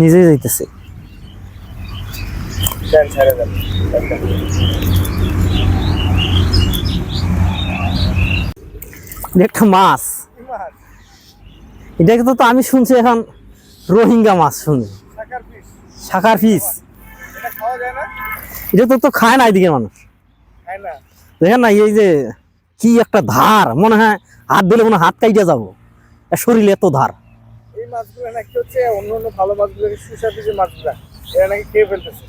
নিজেই যাইতেছে। একটা মাছ। এটাকে তো আমি শুনছি এখন রোহিঙ্গা মাছ শুনি। শাকার ফিস। এটা তো তো খায় না এদিকে মানুষ। দেখেন না, এই যে কি একটা ধার, মনে হয় হাত দিলে মনে হাত কাইটে যাব। শরীরে এত ধার। এই মাছগুলো নাকি হচ্ছে অন্য অন্য ভালো মাছগুলো সুস্বাদু যে মাছগুলো এরা নাকি খেয়ে ফেলতেছে।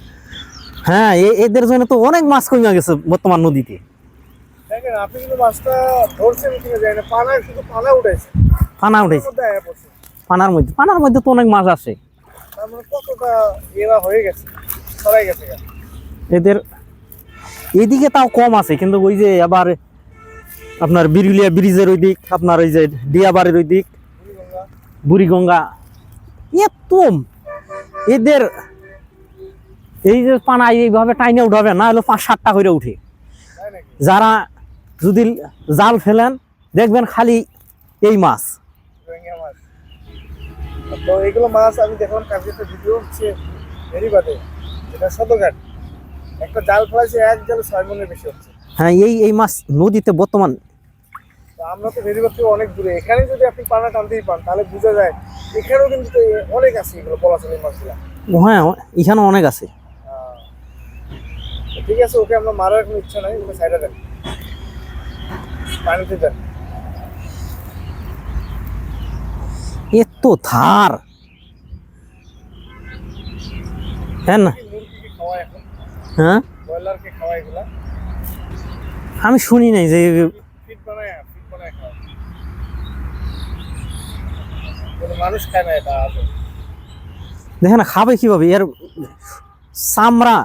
হ্যাঁ এদের জন্য তো অনেক মাছ কমে গেছে বর্তমান নদীতে। দেখেন আপনি কিন্তু মাছটা ধরছেন কিনা যায় না শুধু পানা উঠেছে পানা উঠেছে পানার মধ্যে পানার মধ্যে তো অনেক মাছ আছে। তার মানে কতটা এরা হয়ে গেছে গেছে এদের এদিকে তাও কম আছে কিন্তু ওই যে আবার আপনার বিরুলিয়া ব্রিজের ওই দিক আপনার ওই যে ডিয়াবাড়ির ওই দিক বুড়িগঙ্গা। এত এদের এই যে পানা এইভাবে টাইনে উঠাবে না হলে পাঁচ সাতটা করে উঠে। যারা যদি জাল ফেলেন দেখবেন খালি এই মাছ। রোহিঙ্গা মাছ। তো এগুলো মাছ আমি দেখলাম কালকে একটা ভিডিও হচ্ছে এটা একটা জাল ফেলাইছে এক জালে ছয় মনের বেশি হচ্ছে। হ্যাঁ এই এই মাছ নদীতে বর্তমান আমরা তো ভেরিবাদ থেকে অনেক দূরে। এখানে যদি আপনি পানা টানতেই পান তাহলে বোঝা যায় এখানেও কিন্তু অনেক আছে এগুলো পলাশাল মাছগুলো। হ্যাঁ এখানে অনেক আছে। ঠিক আছে ওকে আমরা মারার কোনো ইচ্ছা নাই ওকে সাইডে দেন। পানিতে দেন। এত ধার হ্যাঁ না? হ্যাঁ? ব্রয়লারকে খাওয়ায় এগুলা। আমি শুনি নাই যে মানুষ খায় না এটা আদৌ দেখে না খাবে কীভাবে? এর চামড়া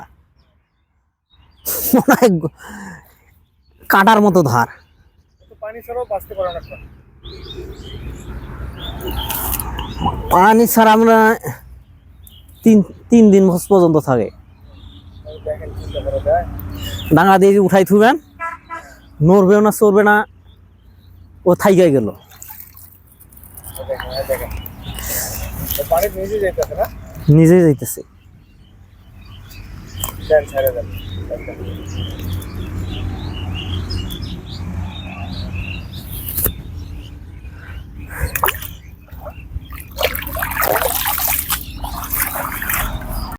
কাটার মতো ধার। পানি ছাড়াও বাঁচতে পারে অনেকটা পানি ছাড়া আমরা তিন তিন দিন পর্যন্ত থাকে। দেখেন ডাঙা দিয়ে উঠাই থুবেন নড়বেও না চড়বে না ও থাইকে গেল। দেখেন এই দেখেন তো পানি নিজে যাইতেছে। না নিজে যাইতেছে